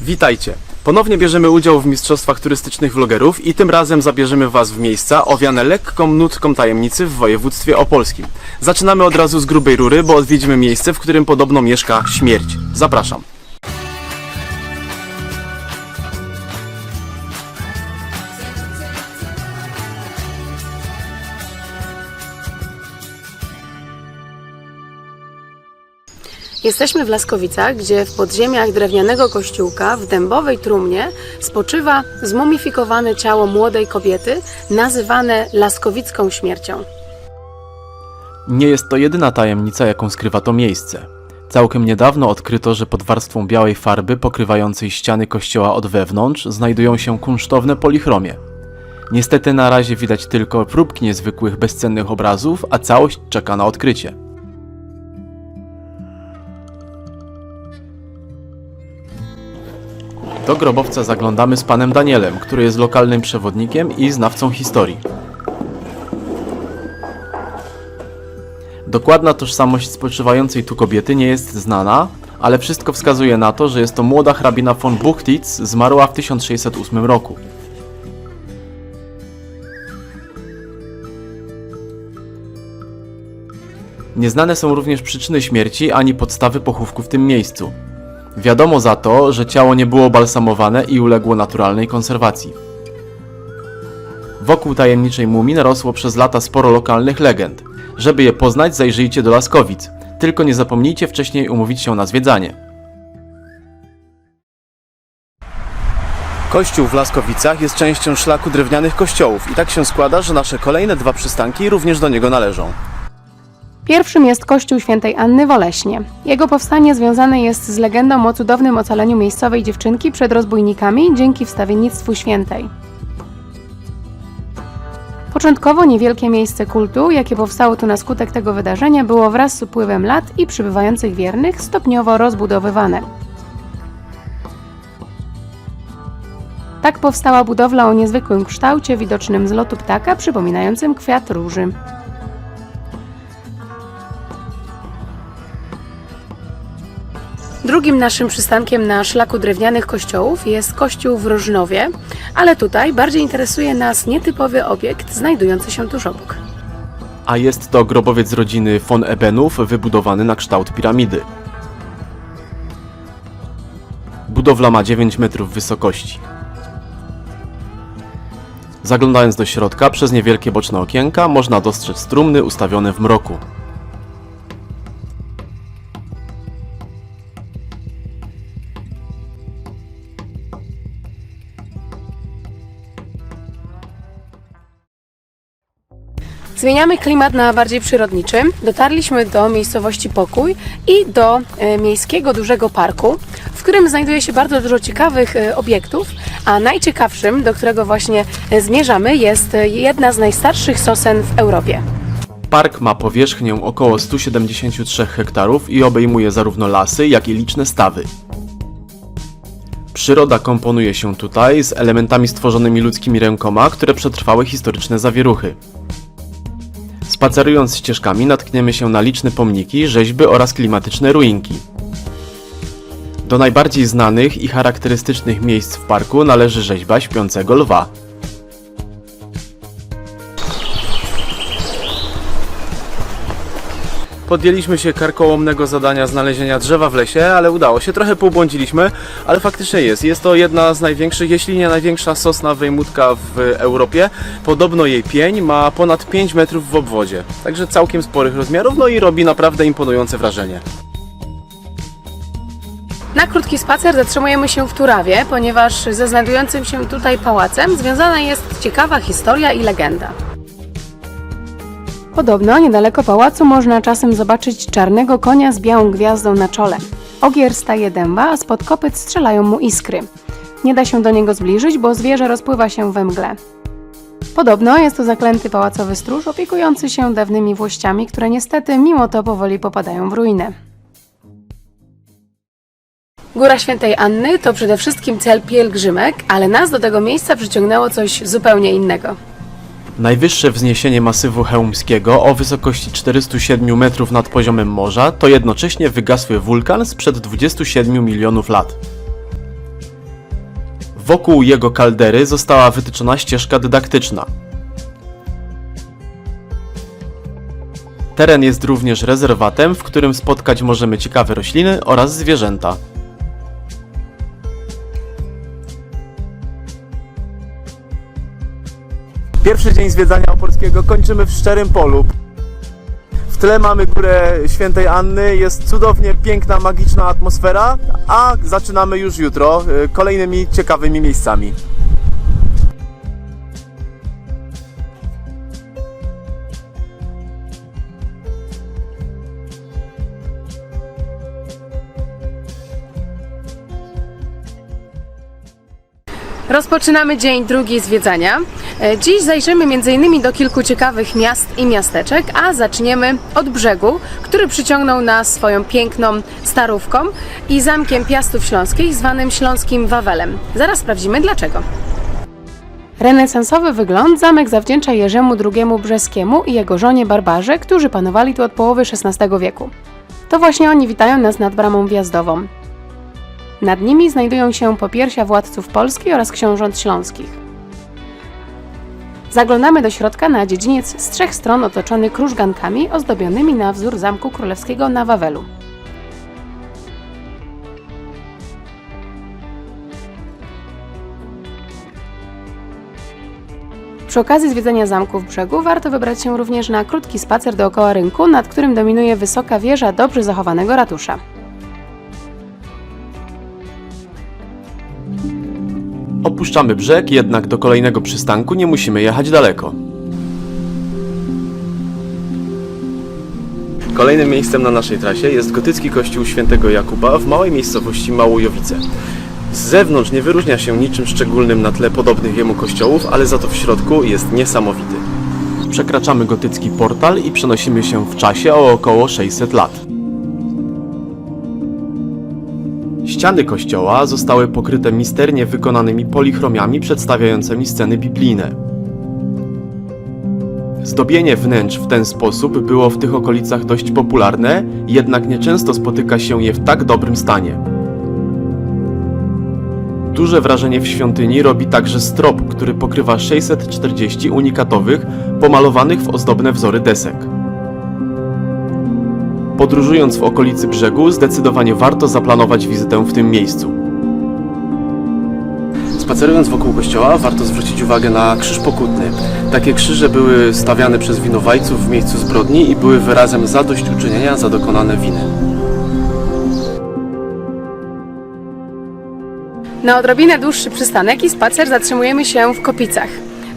Witajcie! Ponownie bierzemy udział w mistrzostwach turystycznych vlogerów i tym razem zabierzemy Was w miejsca owiane lekką nutką tajemnicy w województwie opolskim. Zaczynamy od razu z grubej rury, bo odwiedzimy miejsce, w którym podobno mieszka śmierć. Zapraszam. Jesteśmy w Laskowicach, gdzie w podziemiach drewnianego kościółka w dębowej trumnie spoczywa zmumifikowane ciało młodej kobiety, nazywane laskowicką śmiercią. Nie jest to jedyna tajemnica, jaką skrywa to miejsce. Całkiem niedawno odkryto, że pod warstwą białej farby pokrywającej ściany kościoła od wewnątrz znajdują się kunsztowne polichromie. Niestety na razie widać tylko próbki niezwykłych, bezcennych obrazów, a całość czeka na odkrycie. Do grobowca zaglądamy z panem Danielem, który jest lokalnym przewodnikiem i znawcą historii. Dokładna tożsamość spoczywającej tu kobiety nie jest znana, ale wszystko wskazuje na to, że jest to młoda hrabina von Buchtitz, zmarła w 1608 roku. Nieznane są również przyczyny śmierci ani podstawy pochówku w tym miejscu. Wiadomo za to, że ciało nie było balsamowane i uległo naturalnej konserwacji. Wokół tajemniczej mumii narosło przez lata sporo lokalnych legend. Żeby je poznać, zajrzyjcie do Laskowic. Tylko nie zapomnijcie wcześniej umówić się na zwiedzanie. Kościół w Laskowicach jest częścią szlaku drewnianych kościołów i tak się składa, że nasze kolejne dwa przystanki również do niego należą. Pierwszym jest kościół świętej Anny w Oleśnie. Jego powstanie związane jest z legendą o cudownym ocaleniu miejscowej dziewczynki przed rozbójnikami dzięki wstawiennictwu świętej. Początkowo niewielkie miejsce kultu, jakie powstało tu na skutek tego wydarzenia, było wraz z upływem lat i przybywających wiernych stopniowo rozbudowywane. Tak powstała budowla o niezwykłym kształcie, widocznym z lotu ptaka, przypominającym kwiat róży. Drugim naszym przystankiem na szlaku drewnianych kościołów jest kościół w Rożnowie, ale tutaj bardziej interesuje nas nietypowy obiekt znajdujący się tuż obok. A jest to grobowiec rodziny von Ebenów, wybudowany na kształt piramidy. Budowla ma 9 metrów wysokości. Zaglądając do środka, przez niewielkie boczne okienka można dostrzec trumny ustawione w mroku. Zmieniamy klimat na bardziej przyrodniczy. Dotarliśmy do miejscowości Pokój i do e, miejskiego dużego parku, w którym znajduje się bardzo dużo ciekawych e, obiektów, a najciekawszym, do którego właśnie e, zmierzamy, jest jedna z najstarszych sosen w Europie. Park ma powierzchnię około 173 hektarów i obejmuje zarówno lasy, jak i liczne stawy. Przyroda komponuje się tutaj z elementami stworzonymi ludzkimi rękoma, które przetrwały historyczne zawieruchy. Spacerując ścieżkami natkniemy się na liczne pomniki, rzeźby oraz klimatyczne ruinki. Do najbardziej znanych i charakterystycznych miejsc w parku należy rzeźba śpiącego lwa. Podjęliśmy się karkołomnego zadania znalezienia drzewa w lesie, ale udało się. Trochę pobłądziliśmy, ale faktycznie jest. Jest to jedna z największych, jeśli nie największa sosna wejmutka w Europie. Podobno jej pień ma ponad 5 metrów w obwodzie, także całkiem sporych rozmiarów, no i robi naprawdę imponujące wrażenie. Na krótki spacer zatrzymujemy się w Turawie, ponieważ ze znajdującym się tutaj pałacem związana jest ciekawa historia i legenda. Podobno niedaleko pałacu można czasem zobaczyć czarnego konia z białą gwiazdą na czole. Ogier staje dęba, a spod kopyt strzelają mu iskry. Nie da się do niego zbliżyć, bo zwierzę rozpływa się we mgle. Podobno jest to zaklęty pałacowy stróż opiekujący się dawnymi włościami, które niestety mimo to powoli popadają w ruinę. Góra Świętej Anny to przede wszystkim cel pielgrzymek, ale nas do tego miejsca przyciągnęło coś zupełnie innego. Najwyższe wzniesienie masywu chełmskiego o wysokości 407 metrów nad poziomem morza to jednocześnie wygasły wulkan sprzed 27 milionów lat. Wokół jego kaldery została wytyczona ścieżka dydaktyczna. Teren jest również rezerwatem, w którym spotkać możemy ciekawe rośliny oraz zwierzęta. Pierwszy dzień zwiedzania Opolskiego kończymy w Szczerym Polu. W tle mamy górę Świętej Anny, jest cudownie piękna, magiczna atmosfera, a zaczynamy już jutro y, kolejnymi ciekawymi miejscami. Rozpoczynamy dzień drugi zwiedzania. E, Dziś zajrzymy m.in. do kilku ciekawych miast i miasteczek, a zaczniemy od brzegu, który przyciągnął nas swoją piękną starówką i zamkiem Piastów Śląskich zwanym Śląskim Wawelem. Zaraz sprawdzimy dlaczego. Renesansowy wygląd zamek zawdzięcza Jerzemu II Brzeskiemu i jego żonie Barbarze, którzy panowali tu od połowy XVI wieku. To właśnie oni witają nas nad bramą wjazdową. Nad nimi znajdują się popiersia władców Polski oraz książąt śląskich. Zaglądamy do środka na dziedziniec z trzech stron otoczony krużgankami ozdobionymi na wzór Zamku Królewskiego na Wawelu. Przy okazji zwiedzania zamku w brzegu warto wybrać się również na krótki spacer dookoła rynku, nad którym dominuje wysoka wieża dobrze zachowanego ratusza. Opuszczamy brzeg, jednak do kolejnego przystanku nie musimy jechać daleko. Kolejnym miejscem na naszej trasie jest gotycki kościół świętego Jakuba w małej miejscowości Małojowice. Z zewnątrz nie wyróżnia się niczym szczególnym na tle podobnych jemu kościołów, ale za to w środku jest niesamowity. Przekraczamy gotycki portal i przenosimy się w czasie o około 600 lat. Ściany kościoła zostały pokryte misternie wykonanymi polichromiami przedstawiającymi sceny biblijne. Zdobienie wnętrz w ten sposób było w tych okolicach dość popularne, jednak nieczęsto spotyka się je w tak dobrym stanie. Duże wrażenie w świątyni robi także strop, który pokrywa 640 unikatowych, pomalowanych w ozdobne wzory desek. Podróżując w okolicy brzegu, zdecydowanie warto zaplanować wizytę w tym miejscu. Spacerując wokół kościoła, warto zwrócić uwagę na krzyż pokutny. Takie krzyże były stawiane przez winowajców w miejscu zbrodni i były wyrazem zadośćuczynienia za dokonane winy. Na odrobinę dłuższy przystanek i spacer zatrzymujemy się w Kopicach.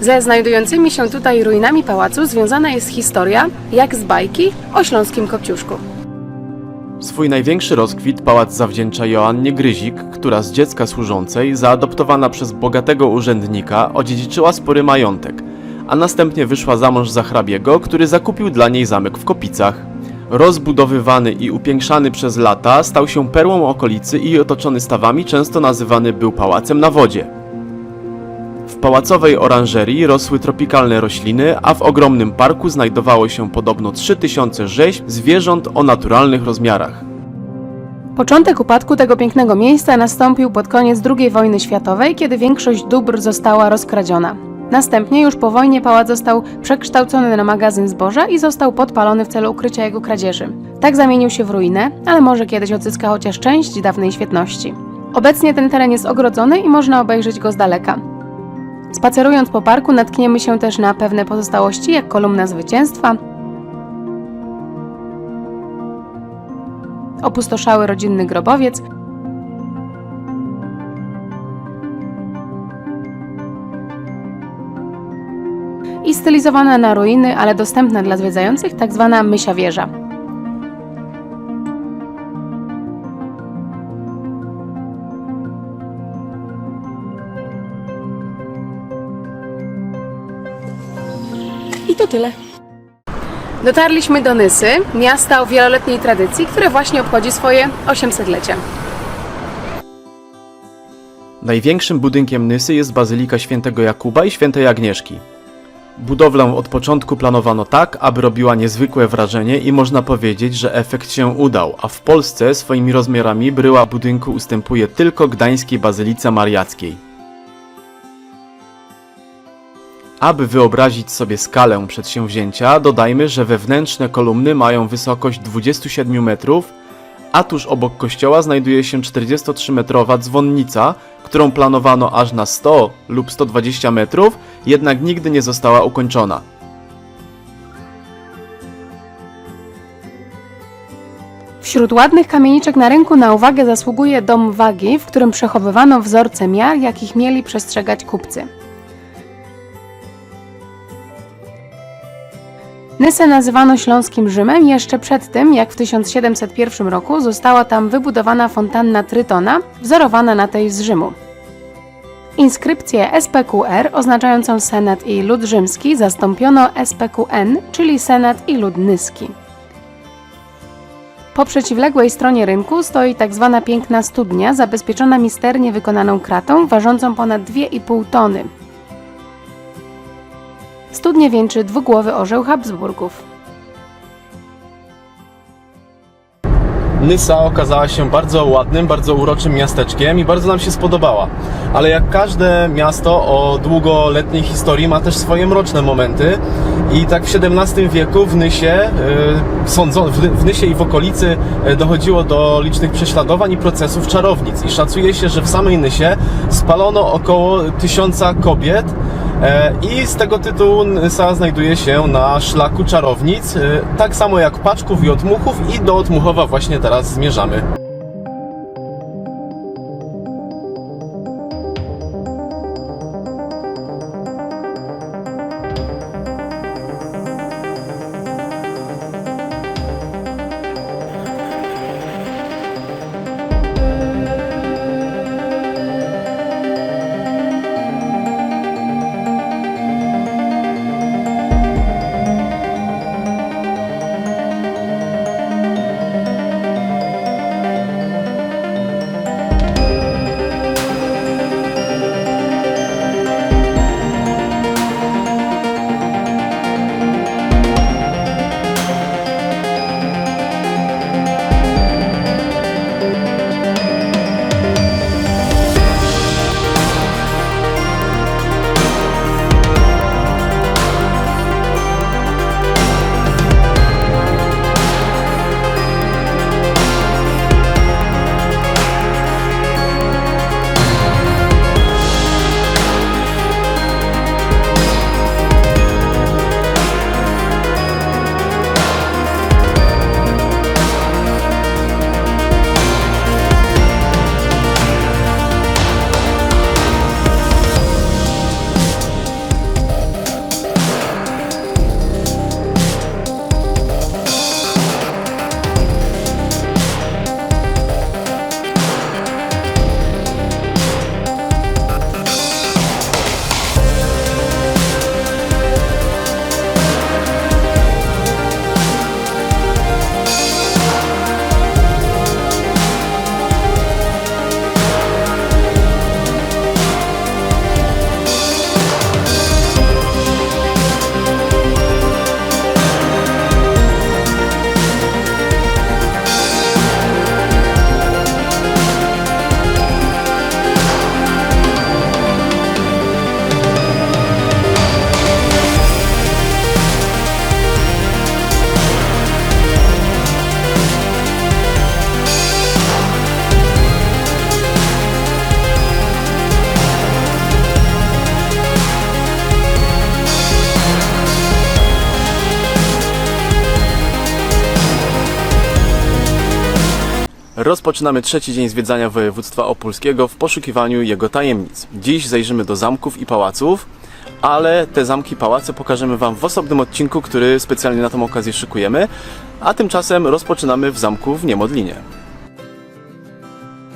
Ze znajdującymi się tutaj ruinami pałacu związana jest historia, jak z bajki, o śląskim Kopciuszku. Swój największy rozkwit pałac zawdzięcza Joannie Gryzik, która z dziecka służącej, zaadoptowana przez bogatego urzędnika, odziedziczyła spory majątek, a następnie wyszła za mąż za hrabiego, który zakupił dla niej zamek w Kopicach. Rozbudowywany i upiększany przez lata, stał się perłą okolicy i otoczony stawami często nazywany był pałacem na wodzie. W pałacowej oranżerii rosły tropikalne rośliny, a w ogromnym parku znajdowało się podobno 3000 rzeźb zwierząt o naturalnych rozmiarach. Początek upadku tego pięknego miejsca nastąpił pod koniec II wojny światowej, kiedy większość dóbr została rozkradziona. Następnie już po wojnie pałac został przekształcony na magazyn zboża i został podpalony w celu ukrycia jego kradzieży. Tak zamienił się w ruinę, ale może kiedyś odzyska chociaż część dawnej świetności. Obecnie ten teren jest ogrodzony i można obejrzeć go z daleka. Spacerując po parku natkniemy się też na pewne pozostałości, jak kolumna zwycięstwa, opustoszały rodzinny grobowiec, i stylizowana na ruiny, ale dostępna dla zwiedzających, tak zwana Mysia Wieża. To tyle. Dotarliśmy do Nysy, miasta o wieloletniej tradycji, które właśnie obchodzi swoje 800-lecie. Największym budynkiem Nysy jest Bazylika Świętego Jakuba i Świętej Agnieszki. Budowlę od początku planowano tak, aby robiła niezwykłe wrażenie i można powiedzieć, że efekt się udał, a w Polsce swoimi rozmiarami bryła budynku ustępuje tylko gdańskiej Bazylice Mariackiej. Aby wyobrazić sobie skalę przedsięwzięcia, dodajmy, że wewnętrzne kolumny mają wysokość 27 metrów, a tuż obok kościoła znajduje się 43-metrowa dzwonnica, którą planowano aż na 100 lub 120 metrów, jednak nigdy nie została ukończona. Wśród ładnych kamieniczek na rynku na uwagę zasługuje dom wagi, w którym przechowywano wzorce miar, jakich mieli przestrzegać kupcy. Nysę nazywano śląskim Rzymem jeszcze przed tym, jak w 1701 roku została tam wybudowana fontanna Trytona, wzorowana na tej z Rzymu. Inskrypcję SPQR oznaczającą Senat i lud rzymski zastąpiono SPQN, czyli Senat i lud nyski. Po przeciwległej stronie rynku stoi tak zwana piękna studnia, zabezpieczona misternie wykonaną kratą, ważącą ponad 2,5 tony. Studnię wieńczy dwugłowy orzeł Habsburgów. Nysa okazała się bardzo ładnym, bardzo uroczym miasteczkiem i bardzo nam się spodobała. Ale jak każde miasto o długoletniej historii ma też swoje mroczne momenty i tak w XVII wieku w Nysie, sądzo, w, Nysie i w okolicy y, dochodziło do licznych prześladowań i procesów czarownic i szacuje się, że w samej Nysie spalono około tysiąca kobiet I z tego tytułu Nysa znajduje się na szlaku czarownic, e, tak samo jak Paczków i Otmuchów i do Otmuchowa właśnie teraz zmierzamy. Rozpoczynamy trzeci dzień zwiedzania województwa opolskiego w poszukiwaniu jego tajemnic. Dziś zajrzymy do zamków i pałaców, ale te zamki i pałace pokażemy Wam w osobnym odcinku, który specjalnie na tą okazję szykujemy, a tymczasem rozpoczynamy w zamku w Niemodlinie.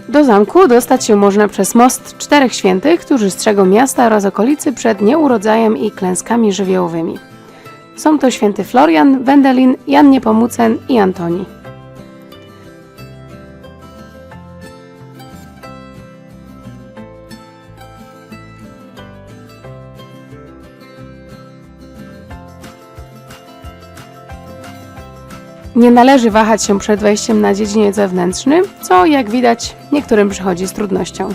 Do zamku dostać się można przez most Czterech Świętych, którzy strzegą miasta oraz okolicy przed nieurodzajem i klęskami żywiołowymi. Są to święty Florian, Wendelin, Jan Niepomucen i Antoni. Nie należy wahać się przed wejściem na dziedziniec zewnętrzny, co jak widać niektórym przychodzi z trudnością.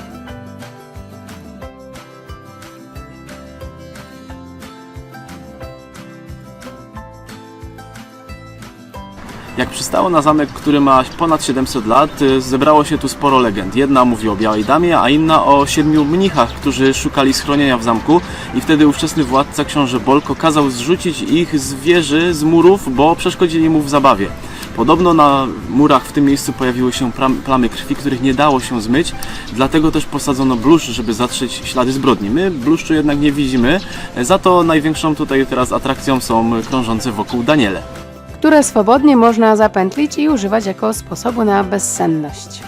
Przystało na zamek, który ma ponad 700 lat, zebrało się tu sporo legend. Jedna mówi o Białej Damie, a inna o siedmiu mnichach, którzy szukali schronienia w zamku i wtedy ówczesny władca książę Bolko kazał zrzucić ich z wieży, z murów, bo przeszkodzili mu w zabawie. Podobno na murach w tym miejscu pojawiły się plam- plamy krwi, których nie dało się zmyć, dlatego też posadzono bluszcz, żeby zatrzeć ślady zbrodni. My bluszczu jednak nie widzimy, za to największą tutaj teraz atrakcją są krążące wokół Daniele. Które swobodnie można zapętlić i używać jako sposobu na bezsenność.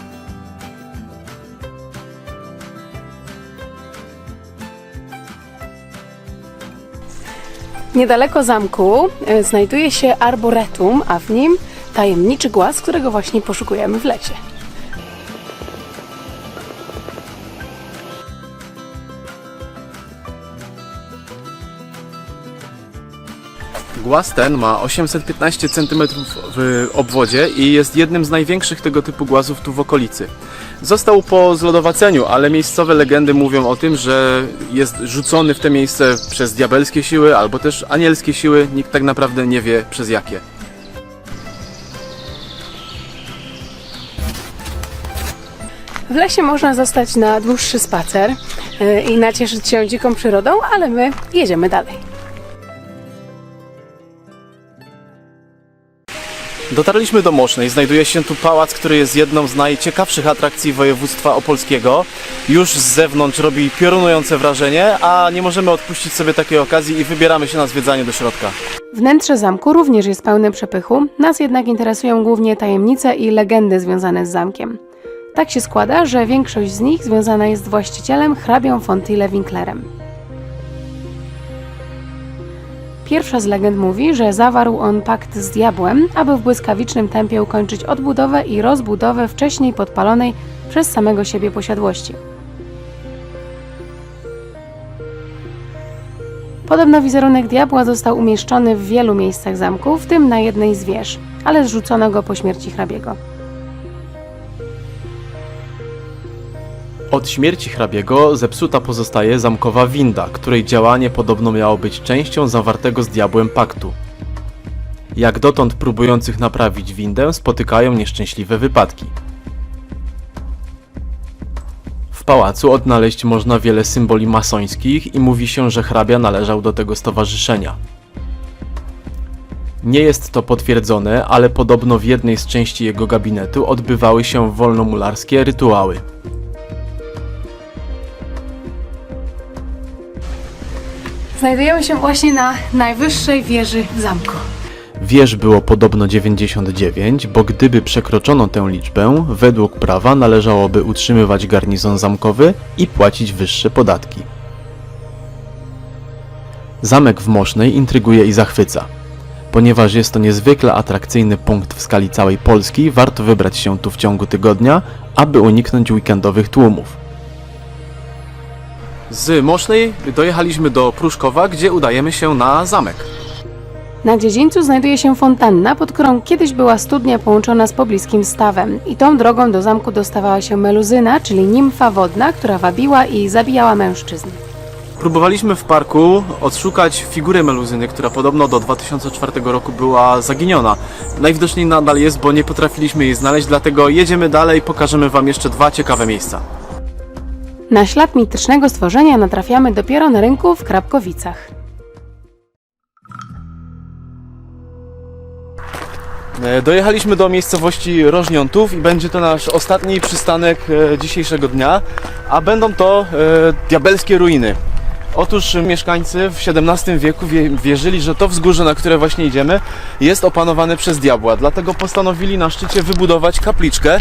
Niedaleko zamku e, znajduje się arboretum, a w nim tajemniczy głaz, którego właśnie poszukujemy w lesie. Głaz ten ma 815 cm w obwodzie i jest jednym z największych tego typu głazów tu w okolicy. Został po zlodowaceniu, ale miejscowe legendy mówią o tym, że jest rzucony w te miejsce przez diabelskie siły albo też anielskie siły. Nikt tak naprawdę nie wie przez jakie. W lesie można zostać na dłuższy spacer e, i nacieszyć się dziką przyrodą, ale my jedziemy dalej. Dotarliśmy do Mosznej. Znajduje się tu pałac, który jest jedną z najciekawszych atrakcji województwa opolskiego. Już z zewnątrz robi piorunujące wrażenie, a nie możemy odpuścić sobie takiej okazji i wybieramy się na zwiedzanie do środka. Wnętrze zamku również jest pełne przepychu, nas jednak interesują głównie tajemnice i legendy związane z zamkiem. Tak się składa, że większość z nich związana jest z właścicielem hrabią Fontille Winklerem. Pierwsza z legend mówi, że zawarł on pakt z diabłem, aby w błyskawicznym tempie ukończyć odbudowę i rozbudowę wcześniej podpalonej przez samego siebie posiadłości. Podobno wizerunek diabła został umieszczony w wielu miejscach zamku, w tym na jednej z wież, ale zrzucono go po śmierci hrabiego. Od śmierci hrabiego zepsuta pozostaje zamkowa winda, której działanie podobno miało być częścią zawartego z diabłem paktu. Jak dotąd próbujących naprawić windę spotykają nieszczęśliwe wypadki. W pałacu odnaleźć można wiele symboli masońskich i mówi się, że hrabia należał do tego stowarzyszenia. Nie jest to potwierdzone, ale podobno w jednej z części jego gabinetu odbywały się wolnomularskie rytuały. Znajdujemy się właśnie na najwyższej wieży zamku. Wież było podobno 99, bo gdyby przekroczono tę liczbę, według prawa należałoby utrzymywać garnizon zamkowy i płacić wyższe podatki. Zamek w Mosznej intryguje i zachwyca. Ponieważ jest to niezwykle atrakcyjny punkt w skali całej Polski, warto wybrać się tu w ciągu tygodnia, aby uniknąć weekendowych tłumów. Z Mosznej dojechaliśmy do Pruszkowa, gdzie udajemy się na zamek. Na dziedzińcu znajduje się fontanna, pod którą kiedyś była studnia połączona z pobliskim stawem. I tą drogą do zamku dostawała się meluzyna, czyli nimfa wodna, która wabiła i zabijała mężczyzn. Próbowaliśmy w parku odszukać figurę meluzyny, która podobno do 2004 roku była zaginiona. Najwidoczniej nadal jest, bo nie potrafiliśmy jej znaleźć, dlatego jedziemy dalej, pokażemy Wam jeszcze dwa ciekawe miejsca. Na ślad mitycznego stworzenia natrafiamy dopiero na rynku w Krapkowicach. E, Dojechaliśmy do miejscowości Rożniątów i będzie to nasz ostatni przystanek e, dzisiejszego dnia, a będą to e, diabelskie ruiny. Otóż mieszkańcy w XVII wieku wie, wierzyli, że to wzgórze, na które właśnie idziemy, jest opanowane przez diabła. Dlatego postanowili na szczycie wybudować kapliczkę,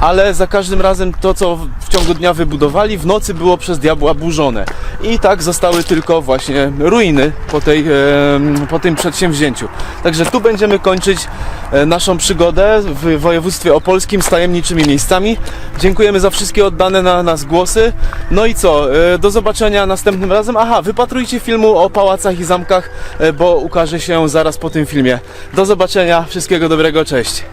ale za każdym razem to, co w- ciągu dnia wybudowali, w nocy było przez diabła burzone. I tak zostały tylko właśnie ruiny po, tej, po tym przedsięwzięciu. Także tu będziemy kończyć e, naszą przygodę w województwie opolskim z tajemniczymi miejscami. Dziękujemy za wszystkie oddane na nas głosy. No i co? e, Do zobaczenia następnym razem. Aha, wypatrujcie filmu o pałacach i zamkach, e, bo ukaże się zaraz po tym filmie. Do zobaczenia, wszystkiego dobrego, cześć.